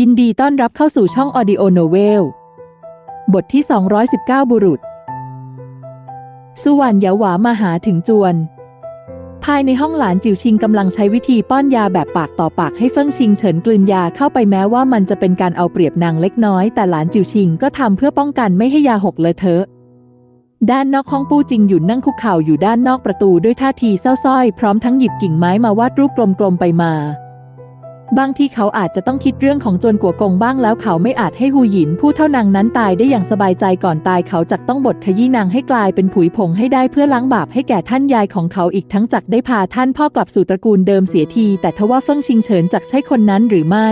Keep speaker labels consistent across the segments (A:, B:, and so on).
A: ยินดีต้อนรับเข้าสู่ช่อง Audio Novel บทที่ 219 บุรุษ สุวรรณยาหวามาหาถึงจวน ภายในห้องหลานจิวชิงกำลังใช้วิธีป้อนยาแบบปากต่อปากให้เฟิ่งชิงเฉินกลืนยาเข้าไปแม้ว่ามันจะเป็นการเอาเปรียบนางเล็กน้อย แต่หลานจิวชิงก็ทำเพื่อป้องกันไม่ให้ยาหกเลอะเทอะด้านนอกห้องปู้จิงหยุนนั่งคุกเข่าอยู่ด้านนอกประตูด้วยท่าทีเศร้าส้อยพร้อมทั้งหยิบกิ่งไม้มาวาดรูปกลมๆไปมา บางที่เขาอาจจะต้องคิดเรื่องของจรกัวกงบ้างแล้วเขาไม่อาจให้ฮูหยินผู้เท่านางนั้นตายได้อย่างสบายใจก่อนตายเขาจักต้องบทขยี้นางให้กลายเป็นผุยผงให้ได้เพื่อล้างบาปให้แก่ท่านยายของเขาอีกทั้งจักได้พาท่านพ่อกลับสู่ตระกูลเดิมเสียที แต่ทว่าเฟิ่งชิงเฉินจักใช่คนนั้นหรือไม่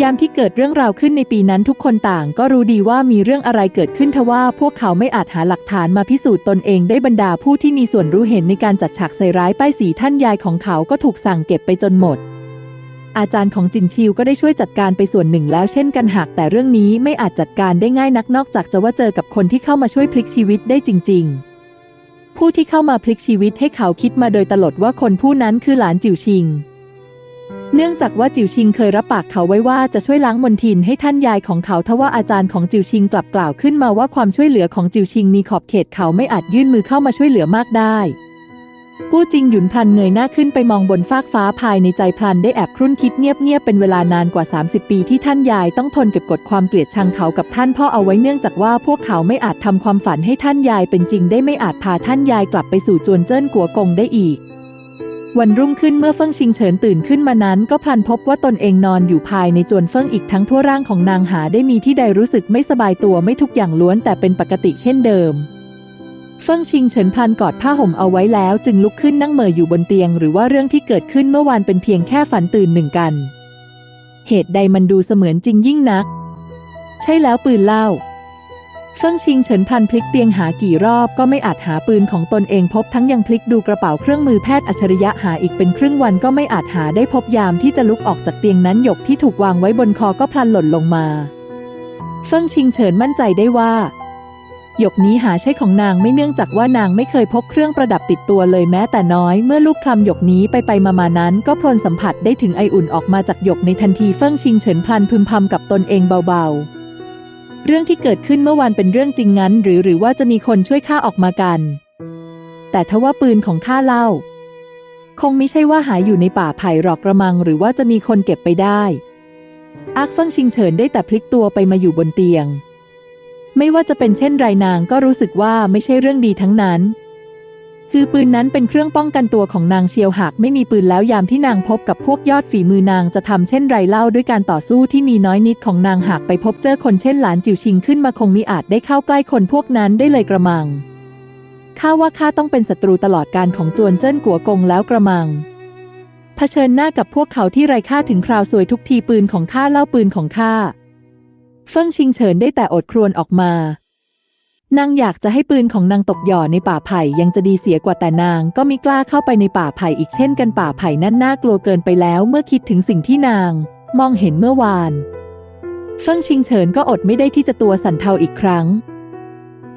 A: ยามที่เกิดเรื่องราวขึ้นในปีนั้นทุกคนต่างก็รู้ดีว่ามีเรื่องอะไรเกิดขึ้นทว่าพวกเขาไม่อาจหาหลักฐานมาพิสูจน์ตนเองได้บรรดาผู้ที่มีส่วนรู้เห็นในการจัดฉากใส่ร้ายป้ายสีท่านยายของเขาก็ถูกสั่งเก็บไปจนหมด อาจารย์ของจินชิวก็ได้ช่วยจัดการไปส่วนหนึ่งแล้วเช่นกันหากแต่เรื่องนี้ไม่อาจจัดการได้ง่ายนักนอกจากจะว่าเจอกับคนที่เข้ามาช่วยพลิกชีวิตได้จริง ๆ ผู้ที่เข้ามาพลิกชีวิตให้เขาคิดมาโดยตลอดว่าคนผู้นั้นคือหลานจิวชิง เนื่องจากว่าจิวชิงเคยรับปากเขาไว้ว่าจะช่วยล้างมนทินให้ท่านยายของเขาทว่าอาจารย์ของจิวชิงกลับกล่าวขึ้นมาว่าความช่วยเหลือของจิวชิงมีขอบเขตเขาไม่อาจยื่นมือเข้ามาช่วยเหลือมากได้ ผู้จริงหยุนพลันเงยหน้าขึ้นไปมองบนฟากฟ้าภายในใจพลันได้แอบครุ่นคิดเงียบๆเป็นเวลานานกว่า 30 ปีที่ท่านยายต้องทนเก็บกดความเกลียดชังเขากับท่านพ่อเอาไว้เนื่องจากว่าพวกเขาไม่อาจทำความฝันให้ท่านยายเป็นจริงได้ไม่อาจพาท่านยายกลับไปสู่จวนเจิ้นกัวกงได้อีก วันรุ่งขึ้นเมื่อเฟิ่งชิงเฉินตื่นขึ้นมานั้น ก็พลันพบว่าตนเองนอนอยู่ภายในจวนเฟิ่งอีกทั้งทั่วร่างของนางหาได้มีที่ใดรู้สึกไม่สบายตัวไม่ทุกอย่างล้วนแต่เป็นปกติเช่นเดิม เฟิ่งชิงเฉินพลันกอดผ้าห่มเอาไว้แล้ว จึงลุกขึ้นนั่งเหม่ออยู่บนเตียง หรือว่าเรื่องที่เกิดขึ้นเมื่อวานเป็นเพียงแค่ฝันตื่นหนึ่งกัน เหตุใดมันดูเสมือนจริงยิ่งนัก ใช่แล้วปืนเล่าเฟิ่งชิงเฉินพันพลิกเตียงหากี่รอบก็ไม่อาจหาปืนของตนเองพบทั้งยังพลิกดูกระเป๋าเครื่องมือแพทย์อัจฉริยะหาอีกเป็นครึ่งวันก็ไม่อาจหาได้พบยามที่จะลุกออกจากเตียงนั้นหยกที่ถูกวางไว้บนคอก็พลันหล่นลงมา เฟิ่งชิงเฉินมั่นใจได้ว่า หยกนี้หาใช่ของนางไม่เนื่องจากว่านางไม่เคยพกเครื่องประดับติดตัวเลยแม้แต่น้อย เมื่อลูกคลำหยกนี้ไปไปมามานั้น ก็พลนสัมผัสได้ถึงไออุ่นออกมาจากหยกในทันทีเฟิ่งชิงเฉินพลันพึมพำกับตนเองเบาๆ เรื่องที่เกิดขึ้นเมื่อวานเป็นเรื่องจริงงั้น หรือหรือว่าจะมีคนช่วยข้าออกมากัน แต่ทว่าปืนของข้าเล่า คงไม่ใช่ว่าหายอยู่ในป่าไผ่หรอกกระมัง หรือว่าจะมีคนเก็บไปได้อาร์คเฟิงชิงเฉินได้แต่พลิกตัวไปมาอยู่บนเตียง ไม่ว่าจะเป็นเช่นไรนางก็รู้สึกว่าไม่ใช่เรื่องดีทั้งนั้น คือปืนนั้นเป็นเครื่องป้องกันตัวของนางเชียวหากไม่มีปืนแล้วยามที่นางพบกับพวกยอดฝีมือนางจะทำเช่นไรเล่าด้วยการต่อสู้ที่มีน้อยนิดของนางหากไปพบเจอคนเช่นหลานจิ๋วชิงขึ้นมาคงมิอาจได้เข้าใกล้คนพวกนั้นได้เลยกระมังข้าว่าข้าต้องเป็นศัตรูตลอดการของจวนเจิ้นกัวกงแล้วกระมังเผชิญหน้ากับพวกเขาที่ไร้ค่าถึงคราวสวยทุกทีปืนของข้าเล่าปืนของข้า เฟิ่งชิงเฉินได้แต่อดครวญออกมานางอยากจะให้ปืนของนางตกหย่อในป่าไผ่ยังจะดีเสียกว่าแต่นางก็มิกล้าเข้าไปในป่าไผ่อีกเช่นกันป่าไผ่นั่นน่ากลัวเกินไปแล้วเมื่อคิดถึงสิ่งที่นาง มองเห็นเมื่อวานเฟิ่งชิงเฉินก็อดไม่ได้ที่จะตัวสั่นเทาอีกครั้ง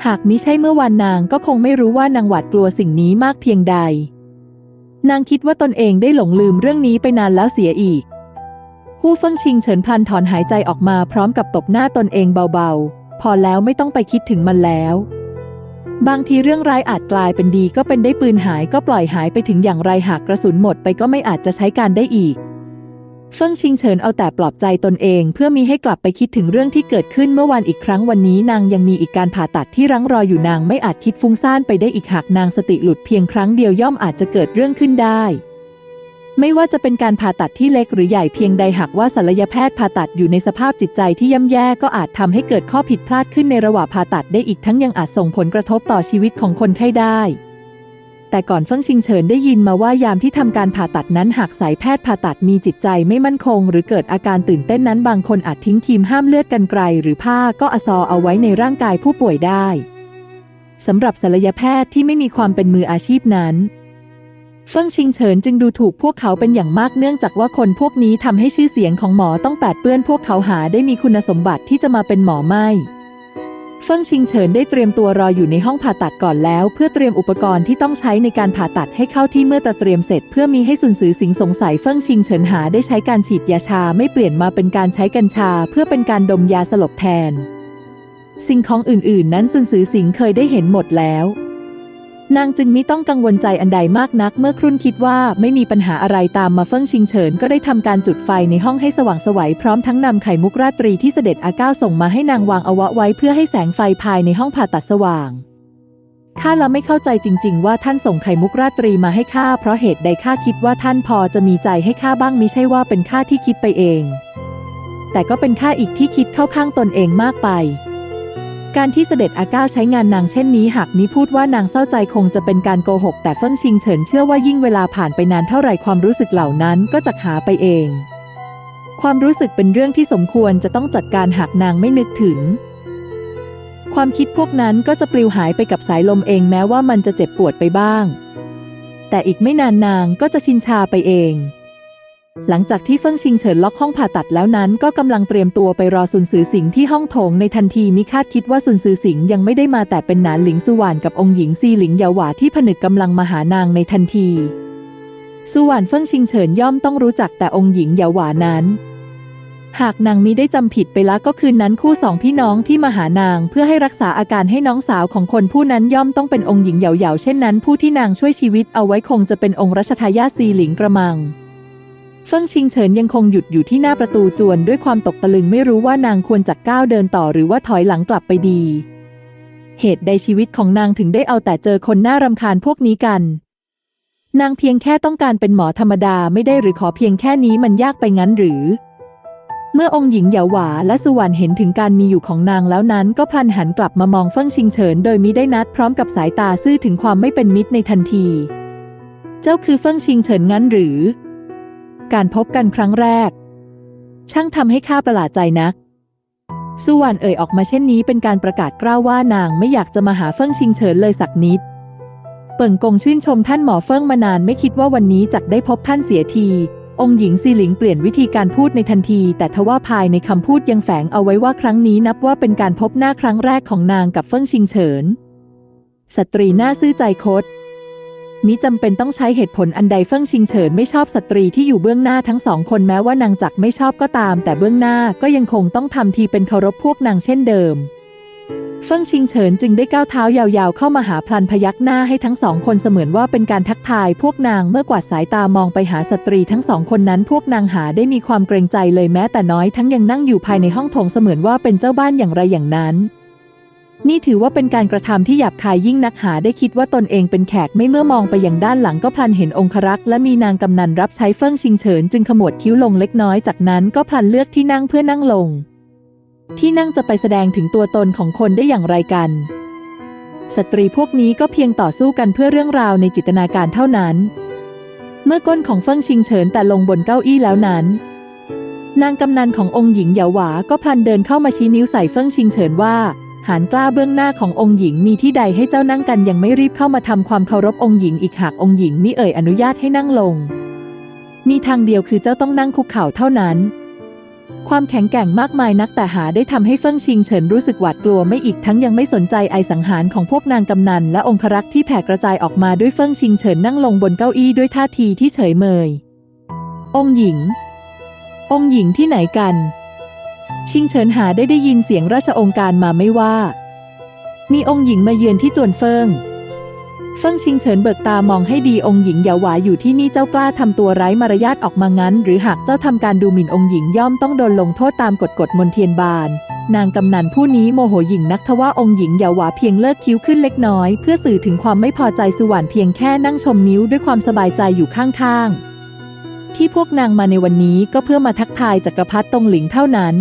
A: หากมิใช่เมื่อวานนางก็คงไม่รู้ว่านางหวาดกลัวสิ่งนี้มากเพียงใด นางคิดว่าตนเองได้หลงลืมเรื่องนี้ไปนานแล้วเสียอีก ฮู่เฟิ่งชิงเฉินพลันถอนหายใจออกมาพร้อมกับตบหน้าตนเองเบาๆ พอแล้วไม่ต้องไปคิดถึงมันแล้ว บางทีเรื่องร้ายอาจกลายเป็นดีก็เป็นได้ปืนหายก็ปล่อยหายไปถึงอย่างไรหากกระสุนหมดไปก็ไม่อาจจะใช้การได้อีกเฟิ่งชิงเฉินเอาแต่ปลอบใจตนเอง เพื่อมีให้กลับไปคิดถึงเรื่องที่เกิดขึ้นเมื่อวานอีกครั้งวันนี้นางยังมีอีกการผ่าตัดที่รั้งรออยู่นางไม่อาจคิดฟุ้งซ่านไปได้อีกหากนางสติหลุดเพียงครั้งเดียวย่อมอาจจะเกิดเรื่องขึ้นได้ ไม่ว่าจะเป็นการผ่าตัดที่เล็กหรือใหญ่เพียงใดหากว่าศัลยแพทย์ผ่าตัดอยู่ในสภาพจิตใจที่ย่ำแย่ก็อาจทำให้เกิดข้อผิดพลาดขึ้นในระหว่างผ่าตัดได้อีกทั้งยังอาจส่งผลกระทบต่อชีวิตของคนไข้ได้ แต่ก่อนเฟิ่งชิงเฉินได้ยินมาว่ายามที่ทำการผ่าตัดนั้นหากสายแพทย์ผ่าตัดมีจิตใจไม่มั่นคง หรือเกิดอาการตื่นเต้นนั้นบางคนอาจทิ้งครีมห้ามเลือดกันไกล หรือผ้าก็อซอเอาไว้ในร่างกายผู้ป่วยได้สำหรับศัลยแพทย์ที่ไม่มีความเป็นมืออาชีพนั้น เฟิ่งชิงเฉินจึงดูถูกพวกเขาเป็นอย่างมากเนื่องจากว่าคนพวกนี้ทำให้ชื่อเสียงของหมอต้องแปดเปื้อนพวกเขาหาได้มีคุณสมบัติที่จะมาเป็นหมอไม่เฟิ่งชิงเฉินได้เตรียมตัวรออยู่ในห้องผ่าตัดก่อนแล้ว เพื่อเตรียมอุปกรณ์ที่ต้องใช้ในการผ่าตัดให้เข้าที่เมื่อตะเตรียมเสร็จ เพื่อมีให้สุนซือสิงสงสัยเฟิ่งชิงเฉินหาได้ใช้การฉีดยาชาไม่เปลี่ยนมาเป็นการใช้กัญชา เพื่อเป็นการดมยาสลบแทน สิ่งของอื่นๆ นั้นสุนซือสิงเคยได้เห็นหมดแล้ว นางจึงไมิต้องกังวลใจอันใดมากนัก เมื่อครุ่นคิดว่าไม่มีปัญหาอะไรตามมาเฟิ่งชิงเฉินก็ได้ทำการจุดไฟในห้องให้สว่างสวัยพร้อมทั้งนำไข่มุกราตรีที่เสด็จอาเก้าส่งมาให้นางวางเอาไว้เพื่อให้แสงไฟภายในห้องผ่าตัดสว่างข้าละไม่เข้าใจจริง ๆ ว่าท่านส่งไข่มุกราตรีมาให้ข้าเพราะเหตุใดข้าคิดว่าท่านพอจะมีใจให้ข้าบ้างมิใช่ว่าเป็นข้าที่คิดไปเอง แต่ก็เป็นข้าอีกที่คิดเข้าข้างตนเองมากไป การที่เสด็จอาก้าใช้งานนางเช่นนี้หากมิพูดว่านางเศร้าใจคงจะเป็นการโกหก แต่เฟิ่งชิงเฉินเชื่อว่ายิ่งเวลาผ่านไปนานเท่าไหร่ความรู้สึกเหล่านั้นก็จะหาไปเอง ความรู้สึกเป็นเรื่องที่สมควรจะต้องจัดการหากนางไม่นึกถึง ความคิดพวกนั้นก็จะปลิวหายไปกับสายลมเองแม้ว่ามันจะเจ็บปวดไปบ้าง แต่อีกไม่นานนางก็จะชินชาไปเอง หลังจากที่เฟิ่งชิงเฉินล็อกห้องผ่าตัดแล้วนั้น ก็กำลังเตรียมตัวไปรอซุนซือสิงที่ห้องโถงในทันทีมิคาดคิดว่าซุนซือสิงยังไม่ได้มาแต่เป็นหนานหลิงสุวรรณกับองค์หญิงซีหลิงเหยาหวาที่ผนึกกำลังมาหานางในทันที สุวรรณเฟิ่งชิงเฉินย่อมต้องรู้จักแต่องค์หญิงเหยาหวานั้น หากนางมิได้จำผิดไปละก็คืนนั้นคู่สองพี่น้องที่มาหานางเพื่อให้รักษาอาการให้น้องสาวของคนผู้นั้นย่อมต้องเป็นองค์หญิงเหยาๆเช่นนั้นผู้ที่นางช่วยชีวิตเอาไว้คงจะเป็นองค์รัชทายาทซีหลิงกระมัง เฟิ่งชิงเฉินยังคงหยุดอยู่ที่หน้าประตูจวนด้วยความตกตะลึงไม่รู้ว่านางควรจะก้าวเดินต่อหรือว่าถอยหลังกลับไปดี เหตุใดชีวิตของนางถึงได้เอาแต่เจอคนน่ารำคาญพวกนี้กัน นางเพียงแค่ต้องการเป็นหมอธรรมดาไม่ได้หรือขอเพียงแค่นี้มันยากไปงั้นหรือ เมื่อองค์หญิงเหยาหวาและสุวรรณเห็นถึงการมีอยู่ของนางแล้วนั้นก็พลันหันกลับมามองเฟิ่งชิงเฉินโดยมิได้นัดพร้อมกับสายตาซื่อถึงความไม่เป็นมิตรในทันที เจ้าคือเฟิ่งชิงเฉินงั้นหรือ การพบกันครั้งแรก ช่างทำให้ข้าประหลาดใจนักสุวรรณเอ่ยออกมาเช่นนี้เป็นการประกาศกล้าวว่านางไม่อยากจะมาหาเฟิ่งชิงเฉินเลยสักนิด เปิ่งกงชื่นชมท่านหมอเฟิ่งมานานไม่คิดว่าวันนี้จักได้พบท่านเสียที องค์หญิงซีหลิงเปลี่ยนวิธีการพูดในทันที แต่ทว่าภายในคำพูดยังแฝงเอาไว้ว่าครั้งนี้นับว่าเป็นการพบหน้าครั้งแรกของนางกับเฟิ่งชิงเฉินสตรีหน้าซื่อใจคด มิจำเป็นต้องใช้เหตุผลอันใดเฟิ่งชิงเฉินไม่ชอบสตรีที่อยู่เบื้องหน้าทั้งสองคนแม้ว่านางจักไม่ชอบก็ตาม แต่เบื้องหน้าก็ยังคงต้องทำทีเป็นเคารพพวกนางเช่นเดิม เฟิ่งชิงเฉินจึงได้ก้าวเท้ายาวๆ เข้ามาหาพลันพยักหน้าให้ทั้งสองคนเสมือนว่าเป็นการทักทายพวกนางเมื่อกวาดสายตามองไปหาสตรีทั้งสองคนนั้นพวกนางหาได้มีความเกรงใจเลยแม้แต่น้อยทั้งยังนั่งอยู่ภายในห้องโถงเสมือนว่าเป็นเจ้าบ้านอย่างไรอย่างนั้น นี่ถือว่าเป็นการกระทำที่หยาบคายยิ่งนักหาได้คิดว่าตนเองเป็นแขกไม่เมื่อมองไปอย่างด้านหลังก็พลันเห็นองครักษ์และมีนางกำนันรับใช้เฟิ่งชิงเฉินจึงขมวดคิ้วลงเล็กน้อยจากนั้นก็พลันเลือกที่นั่งเพื่อนั่งลง ที่นั่งจะไปแสดงถึงตัวตนของคนได้อย่างไรกัน สตรีพวกนี้ก็เพียงต่อสู้กันเพื่อเรื่องราวในจิตนาการเท่านั้น เมื่อก้นของเฟิ่งชิงเฉินแต่ลงบนเก้าอี้แล้วนั้นนางกำนันขององค์หญิงเหยาหวาก็พลันเดินเข้ามาชี้นิ้วใส่เฟิ่งชิงเฉินว่า หานกล้าเบื้องหน้าขององค์หญิงมีที่ใดให้เจ้านั่งกันยังไม่รีบเข้ามาทำความเคารพองค์หญิงอีกหากองค์หญิงมิเอ่ยอนุญาตให้นั่งลง มีทางเดียวคือเจ้าต้องนั่งคุกเข่าเท่านั้น ความแข็งแกร่งมากมายนักแต่หาได้ทำให้เฟิ่งชิงเฉินรู้สึกหวาดกลัวไม่อีกทั้งยังไม่สนใจไอสังหารของพวกนางกำนันและองครักษ์ที่แผ่กระจายออกมาด้วยเฟิ่งชิงเฉินนั่งลงบนเก้าอี้ด้วยท่าทีที่เฉยเมย องค์หญิง องค์หญิงที่ไหนกัน ชิงเฉินหาได้ได้ยินเสียงราชองค์การมาไม่ว่า มีองค์หญิงมาเยือนที่จวนเฟิงเฟิงชิงเฉินเบิกตามองให้ดีองค์หญิงเหยาหวาอยู่ที่นี่เจ้ากล้าทำตัวไร้มารยาทออกมางั้น หรือหากเจ้าทำการดูหมิ่นองค์หญิงย่อมต้องโดนลงโทษตามกฎกฎมนเทียนบาน นางกำนันผู้นี้โมโหหญิงนักทว่าองค์หญิงเหยาหวาเพียงเลิกคิ้วขึ้นเล็กน้อย เพื่อสื่อถึงความไม่พอใจสุวรรณเพียงแค่นั่งชมนิ้วด้วยความสบายใจอยู่ข้างๆที่พวกนางมาในวันนี้ก็เพื่อมาทักทายจักรพรรดิตงหลิงเท่านั้น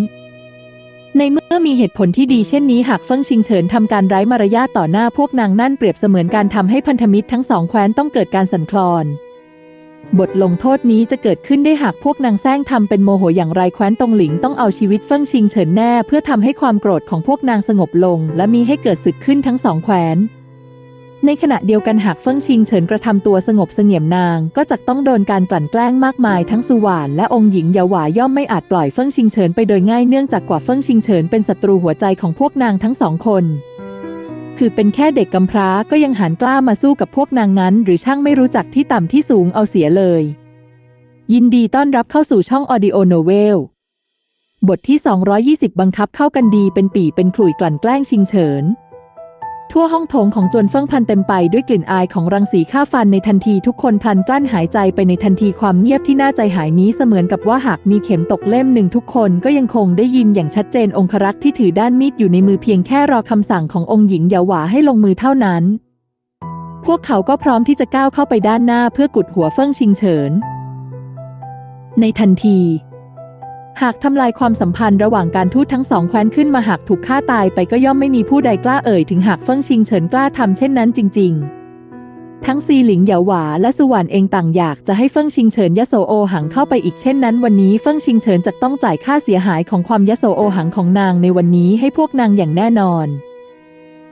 A: ในเมื่อมีเหตุผลที่ดีเช่นนี้หากเฟิ่งชิงเฉินทำการไร้มารยาทต่อหน้าพวกนางนั่นเปรียบเสมือนการทำให้พันธมิตรทั้งสองแคว้นต้องเกิดการสั่นคลอน บทลงโทษนี้จะเกิดขึ้นได้หากพวกนางแซงทำเป็นโมโหอย่างไรแคว้นตงหลิงต้องเอาชีวิตเฟิ่งชิงเฉินแน่ เพื่อทำให้ความโกรธของพวกนางสงบลง และมีให้เกิดศึกขึ้นทั้งสองแคว้น ในขณะเดียวกันหากเฟิ่งชิงเฉินกระทำตัวสงบเสงี่ยมนาง ก็จะต้องโดนการกลั่นแกล้งมากมายทั้งสุวานและองค์หญิงเยาหวาย่อมไม่อาจปล่อยเฟิ่งชิงเฉินไปโดยง่ายเนื่องจากกว่าเฟิ่งชิงเฉินเป็นศัตรูหัวใจของพวกนางทั้งสองคน คือเป็นแค่เด็กกำพร้าก็ยังหันกล้ามาสู้กับพวกนางนั้น หรือช่างไม่รู้จักที่ต่ำที่สูงเอาเสียเลย ยินดีต้อนรับเข้าสู่ช่อง Audio Novel บทที่ 220 บังคับเข้ากันดีเป็นปีเป็นขลุ่ยกลั่นแกล้งชิงเฉิน ทั่วห้องโถงของจวนเฟิ่งพันเต็มไปด้วยกลิ่นอายของรังสีฆ่าฟันในทันทีทุกคนพลันกลั้นหายใจไปในทันทีความเงียบที่น่าใจหายนี้เสมือนกับว่าหากมีเข็มตกเล่มหนึ่งทุกคนก็ยังคงได้ยินอย่างชัดเจนองครักษ์ที่ถือด้านมีดอยู่ในมือเพียงแค่รอคำสั่งขององค์หญิงเยาหวาให้ลงมือเท่านั้น พวกเขาก็พร้อมที่จะก้าวเข้าไปด้านหน้าเพื่อกุดหัวเฟิ่งชิงเฉิน ในทันที หากทำลายความสัมพันธ์ระหว่างการทูตทั้งสองแคว้นขึ้นมาหากถูกฆ่าตายไปก็ย่อมไม่มีผู้ใดกล้าเอ่ยถึงหากเฟิ่งชิงเฉินกล้าทำเช่นนั้นจริง ๆทั้งซีหลิงเหยาหวาและสุวรรณเองต่างอยากจะให้เฟิ่งชิงเฉินยโสโอหังเข้าไปอีกเช่นนั้นวันนี้เฟิ่งชิงเฉินจะต้องจ่ายค่าเสียหายของความยโสโอหังของนางในวันนี้ให้พวกนางอย่างแน่นอน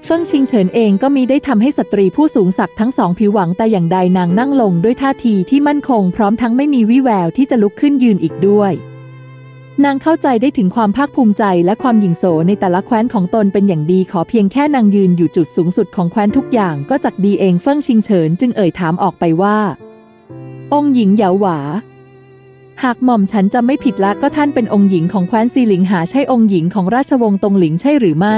A: เฟิ่งชิงเฉินเองก็มีได้ทำให้สตรีผู้สูงศักดิ์ทั้งสองผิวหวังแต่อย่างใดนางนั่งลงด้วยท่าทีที่มั่นคงพร้อมทั้งไม่มีวี่แววที่จะลุกขึ้นยืนอีกด้วย นางเข้าใจได้ถึงความภาคภูมิใจและความหยิ่งโสในแต่ละแคว้นของตนเป็นอย่างดีขอเพียงแค่นางยืนอยู่จุดสูงสุดของแคว้นทุกอย่างก็จักดีเองเฟิ่งชิงเฉินจึงเอ่ยถามออกไปว่า องค์หญิงเหยาหวา หากหม่อมฉันจะไม่ผิดละก็ท่านเป็นองค์หญิงของแคว้นซีหลิงหาใช่องค์หญิงของราชวงศ์ตงหลิงใช่หรือไม่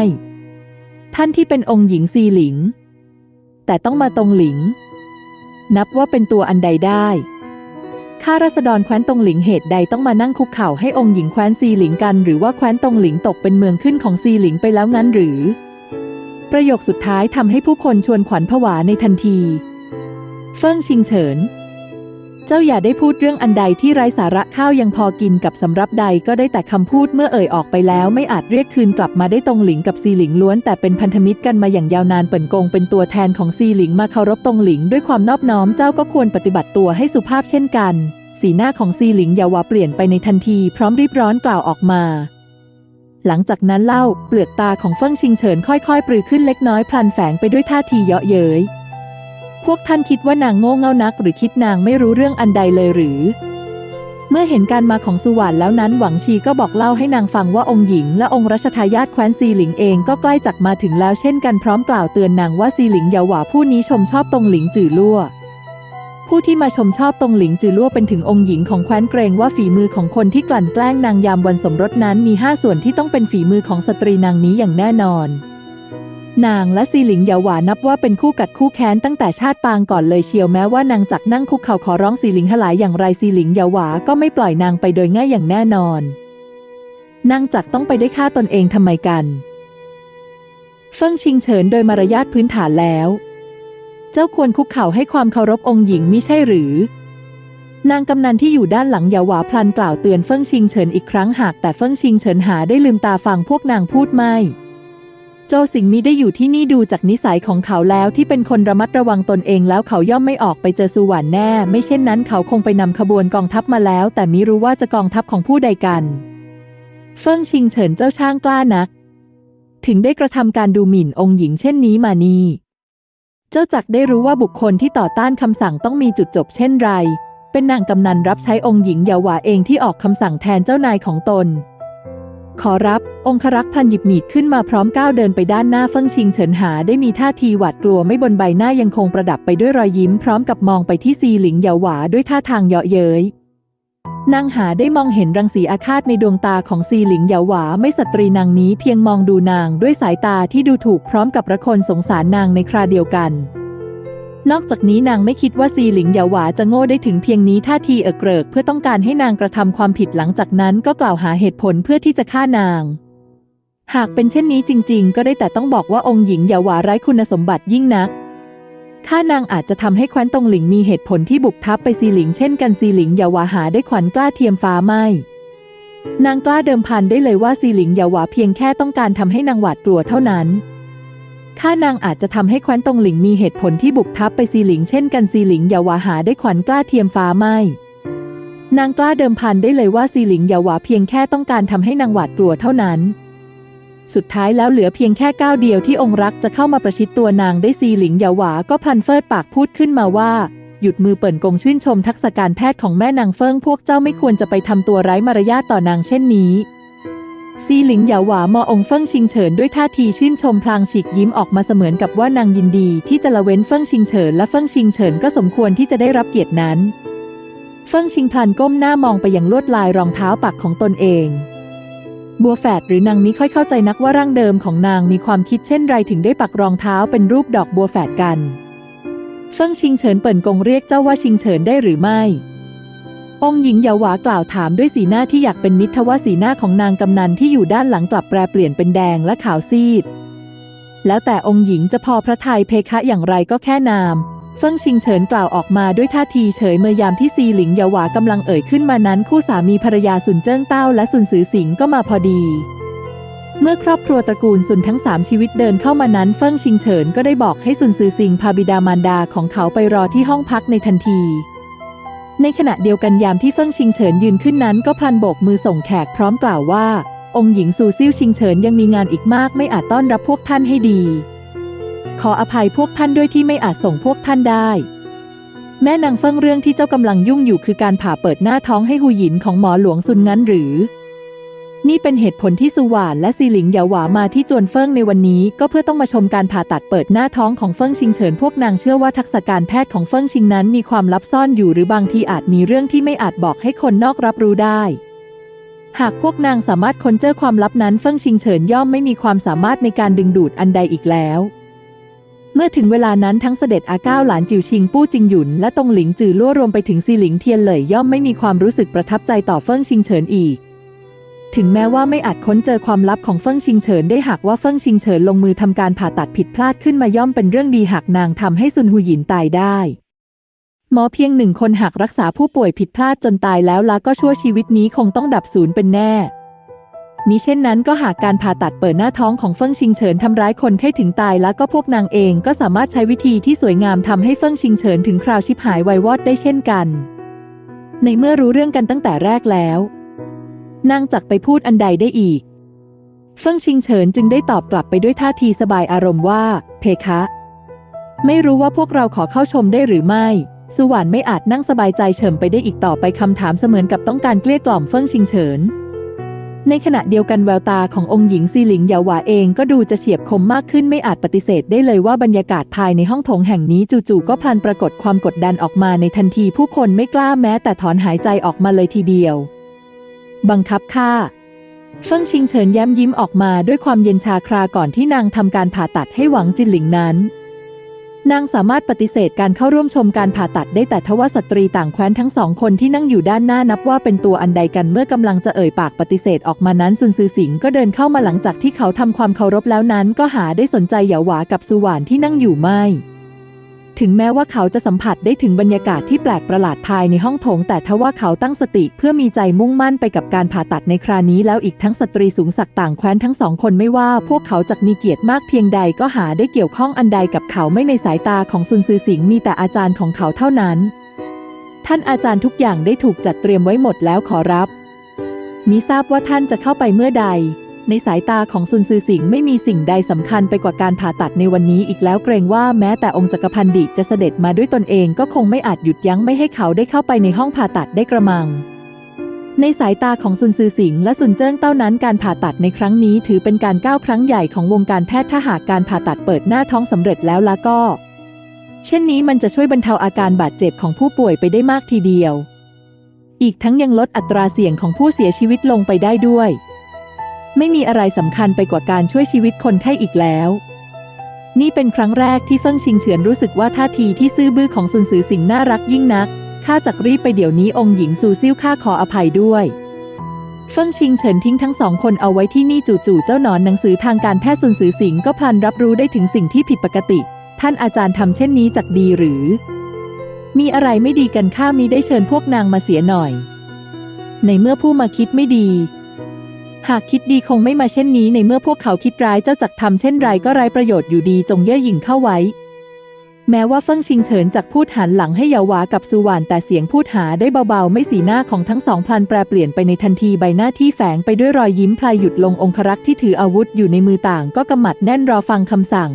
A: ท่านที่เป็นองค์หญิงซีหลิง แต่ต้องมาตงหลิง นับว่าเป็นตัวอันใดได้ ข้าราษฎรแคว้นตงหลิงเหตุใดต้องมานั่งคุกเข่าให้องค์หญิงแคว้นซีหลิงกัน หรือว่าแคว้นตงหลิงตกเป็นเมืองขึ้นของซีหลิงไปแล้วงั้นหรือ ประโยคสุดท้ายทำให้ผู้คนชวนขวัญผวาในทันที เฟิ่งชิงเฉิน เจ้าอย่าได้พูดเรื่องอันใดที่ไร้สาระข้าวยังพอกินกับสำรับใดก็ได้แต่คำพูดเมื่อเอ่ยออกไปแล้วไม่อาจเรียกคืนกลับมาได้ตรงหลิงกับซีหลิงล้วน แต่เป็นพันธมิตรกันมาอย่างยาวนานเปิ่นกงเป็นตัวแทนของซีหลิงมาเคารพตรงหลิงด้วยความนอบน้อมเจ้าก็ควรปฏิบัติตัวให้สุภาพเช่นกัน สีหน้าของซีหลิงยาวาเปลี่ยนไปในทันทีพร้อมรีบร้อนกล่าวออกมาหลังจากนั้นเล่าเปลือกตาของเฟิ่งชิงเฉินค่อยๆ ปรือขึ้นเล็กน้อยพลันแฝงไปด้วยท่าทีเยาะเย้ย พวกท่านคิดว่านางโง่เง่านัก หรือคิดนางไม่รู้เรื่องอันใดเลยหรือ เมื่อเห็นการมาของสุวรรณแล้วนั้นหวังชีก็บอกเล่าให้นางฟังว่าองค์หญิง และองค์รัชทายาทแคว้นซีหลิงเองก็ใกล้จักมาถึงแล้วเช่นกันพร้อมกล่าวเตือนนางว่าซีหลิงเยาหวาผู้นี้ชมชอบตรงหลิงจื่อลั่วผู้ที่มาชมชอบตรงหลิงจือลั่วเป็นถึงองค์หญิงของแคว้นเกรงว่าฝีมือของคนที่กลั่นแกล้งนางยามวันสมรสนั้นมีห้าส่วนที่ต้องเป็นฝีมือของสตรีนางนี้อย่างแน่นอน นางและซีหลิงเหยาหวานับว่าเป็นคู่กัดคู่แค้นตั้งแต่ชาติปางก่อนเลยเชียวแม้ว่านางจักนั่งคุกเข่าขอร้องซีหลิงหลายอย่างไรซีหลิงเหยาหวาก็ไม่ปล่อยนางไปโดยง่ายอย่างแน่นอนนางจักต้องไปได้ฆ่าตนเองทำไมกันเฟิ่งชิงเฉินโดยมารยาทพื้นฐานแล้ว เจ้าควรคุกเข่าให้ความเคารพองค์หญิงมิใช่หรือ นางกำนันที่อยู่ด้านหลังเยาหวาพลันกล่าวเตือนเฟิ่งชิงเฉินอีกครั้งหากแต่เฟิ่งชิงเฉินหาได้ลืมตาฟังพวกนางพูดไม่ โจสิงมิได้อยู่ที่นี่ดูจากนิสัยของเขาแล้วที่เป็นคนระมัดระวังตนเองแล้วเขาย่อมไม่ออกไปเจอสุวรรณแน่ ไม่เช่นนั้นเขาคงไปนำขบวนกองทัพมาแล้ว แต่มิรู้ว่าจะกองทัพของผู้ใดกัน เฟิ่งชิงเฉินเจ้าช่างกล้านัก ถึงได้กระทำการดูหมิ่นองค์หญิงเช่นนี้มานี่เจ้าจักได้รู้ว่าบุคคลที่ต่อต้านคำสั่งต้องมีจุดจบเช่นไร เป็นนางกำนันรับใช้องค์หญิงเยาวาเองที่ออกคำสั่งแทนเจ้านายของตน ขอรับ องครักษ์พันหยิบมีดขึ้นมาพร้อมก้าวเดินไปด้านหน้าเฟิ่งชิงเฉินหาได้มีท่าทีหวาดกลัวไม่บนใบหน้ายังคงประดับไปด้วยรอยยิ้มพร้อมกับมองไปที่ซีหลิงเยาหวาด้วยท่าทางเยาะเย้ยนางหาได้มองเห็นรังสีอาฆาตในดวงตาของซีหลิงเหยาหวาไม่สตรีนางนี้เพียงมองดูนางด้วยสายตาที่ดูถูกพร้อมกับระคนสงสารนางในคราเดียวกัน นอกจากนี้นางไม่คิดว่าซีหลิงเหยาหวาจะโง่ได้ถึงเพียงนี้ท่าทีเอกเกริกเพื่อต้องการให้นางกระทำความผิดหลังจากนั้นก็กล่าวหาเหตุผลเพื่อที่จะฆ่านาง หากเป็นเช่นนี้จริง ๆ ก็ได้แต่ต้องบอกว่าองค์หญิงเหยาหวาไร้คุณสมบัติยิ่งนักข้านางอาจจะทำให้แคว้นตงหลิงมีเหตุผลที่บุกทับไปซีหลิงเช่นกันซีหลิงเหยาหวาหาได้ขวัญกล้าเทียมฟ้าไม่ นางกล้าเดิมพันได้เลยว่าซีหลิงเหยาหวาเพียงแค่ต้องการทำให้นางหวาดกลัวเท่านั้น ข้านางอาจจะทำให้แคว้นตงหลิงมีเหตุผลที่บุกทับไปซีหลิงเช่นกันซีหลิงเหยาหวาหาได้ขวัญกล้าเทียมฟ้าไม่นางกล้าเดิมพันได้เลยว่าซีหลิงเหยาหวาเพียงแค่ต้องการทำให้นางหวาดกลัวเท่านั้น สุดท้ายแล้วเหลือเพียงแค่ก้าวเดียวที่องค์รักจะเข้ามาประชิดตัวนางได้ซีหลิงเหยาหวาก็พลันเฟิดปากพูดขึ้นมาว่าหยุดมือเปิ่นกงชื่นชมทักษะการแพทย์ของแม่นางเฟิงพวกเจ้าไม่ควรจะไปทำตัวไร้มารยาทต่อนางเช่นนี้ ซีหลิงเหยาหวามอองเฟิงชิงเฉินด้วยท่าทีชื่นชมพลางฉีกยิ้มออกมาเสมือนกับว่านางยินดี ที่จะละเว้นเฟิงชิงเฉินและเฟิงชิงเฉินก็สมควรที่จะได้รับเกียรตินั้น เฟิงชิงพลันก้มหน้ามองไปยังลวดลายรองเท้าปักของตนเองบัวแฝดหรือนางนี้ค่อยเข้าใจนักว่าร่างเดิมของนางมีความคิดเช่นไรถึงได้ปักรองเท้าเป็นรูปดอกบัวแฝดกัน เฟิงชิงเฉินเปิ่นกงเรียกเจ้าว่าชิงเฉินได้หรือไม่ องหญิงเยาหวากล่าวถามด้วยสีหน้าที่อยากเป็นมิตรทว่าสีหน้าของนางกำนันที่อยู่ด้านหลังกลับแปรเปลี่ยนเป็นแดงและขาวซีด แล้วแต่องค์หญิงจะพอพระทัยเพคะอย่างไรก็แค่นามเฟิ่งชิงเฉินกล่าวออกมาด้วยท่าทีเฉยเมื่อยามที่ซีหลิงเยาหวากำลังเอ่ยขึ้นมานั้น คู่สามีภรรยาสุนเจิ้งเต้าและสุนซือสิงก็มาพอดี เมื่อครอบครัวตระกูลสุนทั้งสามชีวิตเดินเข้ามานั้นเฟิ่งชิงเฉินก็ได้บอกให้สุนซือสิงพาบิดามารดาของเขาไปรอที่ห้องพักในทันที ในขณะเดียวกันยามที่เฟิ่งชิงเฉินยืนขึ้นนั้นก็พลันโบกมือส่งแขกพร้อมกล่าวว่า องค์หญิงซูซิ่วชิงเฉินยังมีงานอีกมากไม่อาจต้อนรับพวกท่านให้ดี ขออภัยพวกท่านด้วยที่ไม่อาจส่งพวกท่านได้ แม่นางเฟิ่งเรื่องที่เจ้ากำลังยุ่งอยู่คือการผ่าเปิดหน้าท้องให้หูหยินของหมอหลวงซุนงั้นหรือ นี่เป็นเหตุผลที่สุหวานและซีหลิงเหยาหวามาที่จวนเฟิ่งในวันนี้ ก็เพื่อต้องมาชมการผ่าตัดเปิดหน้าท้องของเฟิ่งชิงเฉินพวกนางเชื่อว่าทักษะการแพทย์ของเฟิ่งชิงนั้นมีความลับซ่อนอยู่หรือบางทีอาจมีเรื่องที่ไม่อาจบอกให้คนนอกรับรู้ได้ หากพวกนางสามารถค้นเจอความลับนั้นเฟิ่งชิงเฉินย่อมไม่มีความสามารถในการดึงดูดอันใดอีกแล้ว เมื่อถึงเวลานั้นทั้งเสด็จอาเก้าหลานจิวชิงปู้จิงหยุนและตงหลิงจือล่วรวมไปถึงซีหลิงเทียนเหลยย่อมไม่มีความรู้สึกประทับใจต่อเฟิ่งชิงเฉินอีก ถึงแม้ว่าไม่อาจค้นเจอความลับของเฟิ่งชิงเฉินได้หากว่าเฟิ่งชิงเฉินลงมือทำการผ่าตัดผิดพลาดขึ้นมาย่อมเป็นเรื่องดีหากนางทำให้ซุนหูหยินตายได้ หมอเพียงหนึ่งคนหากรักษาผู้ป่วยผิดพลาดจนตายแล้วละก็ชั่วชีวิตนี้คงต้องดับศูนย์เป็นแน่มิเช่นนั้นก็หากการผ่าตัดเปิดหน้าท้องของเฟิ่งชิงเฉินทำร้ายคนไข้ถึงตายแล้วก็พวกนางเองก็สามารถใช้วิธีที่สวยงามทำให้เฟิ่งชิงเฉินถึงคราวชิบหายไวายวอดได้เช่นกัน ในเมื่อรู้เรื่องกันตั้งแต่แรกแล้ว นางจักไปพูดอันใดได้อีก เฟิ่งชิงเฉินจึงได้ตอบกลับไปด้วยท่าทีสบายอารมณ์ว่า เพคะ ไม่รู้ว่าพวกเราขอเข้าชมได้หรือไม่ สุวรรณไม่อาจนั่งสบายใจเฉิมไปได้อีกต่อไปคำถามเสมือนกับต้องการเกลี้ยกล่อมเฟิ่งชิงเฉิน ในขณะเดียวกันแววตาขององค์หญิงซีหลิงเหยาหวาเองก็ดูจะเฉียบคมมากขึ้นไม่อาจปฏิเสธได้เลยว่าบรรยากาศภายในห้องโถงแห่งนี้จู่ๆก็พลันปรากฏความกดดันออกมาในทันทีผู้คนไม่กล้าแม้แต่ถอนหายใจออกมาเลยทีเดียว บังคับข้าเฟิ่งชิงเฉินแย้มยิ้มออกมาด้วยความเย็นชาคราก่อนที่นางทำการผ่าตัดให้หวังจินหลิงนั้น นางสามารถปฏิเสธการเข้าร่วมชมการผ่าตัดได้แต่ทว่าสตรีต่างแคว้นทั้งสองคนที่นั่งอยู่ด้านหน้านับว่าเป็นตัวอันใดกันเมื่อกำลังจะเอ่ยปากปฏิเสธออกมานั้นซุนซือสิงก็เดินเข้ามาหลังจากที่เขาทำความเคารพแล้วนั้น ก็หาได้สนใจเหยาหวากับสุหวานที่นั่งอยู่ไม่ ถึงแม้ว่าเขาจะสัมผัสได้ถึงบรรยากาศที่แปลกประหลาดภายในห้องโถง แต่ทว่าเขาตั้งสติเพื่อมีใจมุ่งมั่นไปกับการผ่าตัดในครานี้แล้วอีกทั้งสตรีสูงศักดิ์ต่างแคว้นทั้งสองคนไม่ว่า พวกเขาจะมีเกียรติมากเพียงใดก็หาได้เกี่ยวข้องอันใดกับเขาไม่ในสายตาของซุนซือสิงห์มีแต่อาจารย์ของเขาเท่านั้น ท่านอาจารย์ทุกอย่างได้ถูกจัดเตรียมไว้หมดแล้วขอรับมิทราบว่าท่านจะเข้าไปเมื่อใด ในสายตาของซุนซือสิงห์ไม่มีสิ่งใดสำคัญไปกว่าการผ่าตัดในวันนี้อีกแล้วเกรงว่าแม้แต่องค์จักรพันดิจะเสด็จมาด้วยตนเองก็คงไม่อาจหยุดยั้งไม่ให้เขาได้เข้าไปในห้องผ่าตัดได้กระมัง ในสายตาของซุนซือสิงห์และซุนเจิ้งเต้านั้นการผ่าตัดในครั้งนี้ถือเป็นการก้าวครั้งใหญ่ของวงการแพทย์ถ้าหากการผ่าตัดเปิดหน้าท้องสำเร็จแล้วละก็ เช่นนี้มันจะช่วยบรรเทาอาการบาดเจ็บของผู้ป่วยไปได้มากทีเดียว อีกทั้งยังลดอัตราเสี่ยงของผู้เสียชีวิตลงไปได้ด้วย ไม่มีอะไรสำคัญไปกว่าการช่วยชีวิตคนไข้อีกแล้ว นี่เป็นครั้งแรกที่เฟิ่งชิงเฉินรู้สึกว่าท่าทีที่ซื่อบื้อของซุนซือสิงห์น่ารักยิ่งนักข้าจักรีบไปเดี๋ยวนี้องค์หญิงซูซิ่วข้าขออภัยด้วยเฟิ่งชิงเฉินทิ้งทั้งสองคนเอาไว้ที่นี่จู่ๆเจ้าหนอนหนังสือทางการแพทย์ซุนซือสิงห์ก็พลันรับรู้ได้ถึงสิ่งที่ผิดปกติ ท่านอาจารย์ทำเช่นนี้จักดีหรือ มีอะไรไม่ดีกันข้ามีได้เชิญพวกนางมาเสียหน่อย ในเมื่อผู้มาคิดไม่ดี หากคิดดีคงไม่มาเช่นนี้ในเมื่อพวกเขาคิดร้ายเจ้าจักทำเช่นไรก็ไร้ประโยชน์อยู่ดีจงเย่อหยิ่งเข้าไว้ แม้ว่าเฟิ่งชิงเฉินจากพูดหันหลังให้เยาวากับซูหวานแต่เสียงพูดหาได้เบาๆ ไม่สีหน้าของทั้งสองพลันแปรเปลี่ยนไปในทันทีใบหน้าที่แฝงไปด้วยรอยยิ้มพลายหยุดลงองครักษ์ที่ถืออาวุธอยู่ในมือต่างก็กำมัดแน่นรอฟังคำสั่ง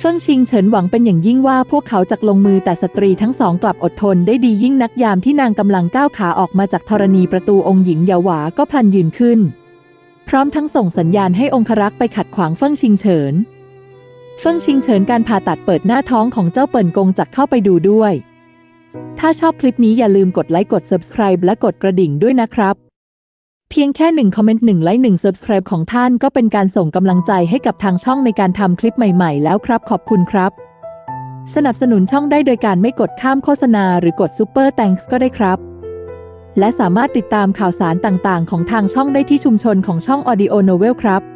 A: เฟิ่งชิงเฉินหวังเป็นอย่างยิ่งว่าพวกเขาจะลงมือแต่สตรีทั้งสองกลับอดทนได้ดียิ่งนักยามที่นางกำลังก้าวขาออกมาจากธรณีประตูองค์หญิงเยาหวาก็พลันยืนขึ้น พร้อมทั้งส่งสัญญาณให้องครักษ์ไปขัดขวางเฟิ่งชิงเฉิน เฟิ่งชิงเฉินการผ่าตัดเปิดหน้าท้องของเจ้าเปิ่นกงจักเข้าไปดูด้วย ถ้าชอบคลิปนี้อย่าลืมกดไลค์กด subscribe และกดกระดิ่งด้วยนะครับ เพียงแค่หนึ่งคอมเมนต์หนึ่งไลค์หนึ่ง subscribe ของท่านก็เป็นการส่งกำลังใจให้กับทางช่องในการทำคลิปใหม่ๆ แล้วครับขอบคุณครับ สนับสนุนช่องได้โดยการไม่กดข้ามโฆษณาหรือกด Super Thanks ก็ได้ครับ และสามารถติดตามข่าวสารต่างๆ ของทางช่องได้ที่ชุมชนของช่อง Audio Novel ครับ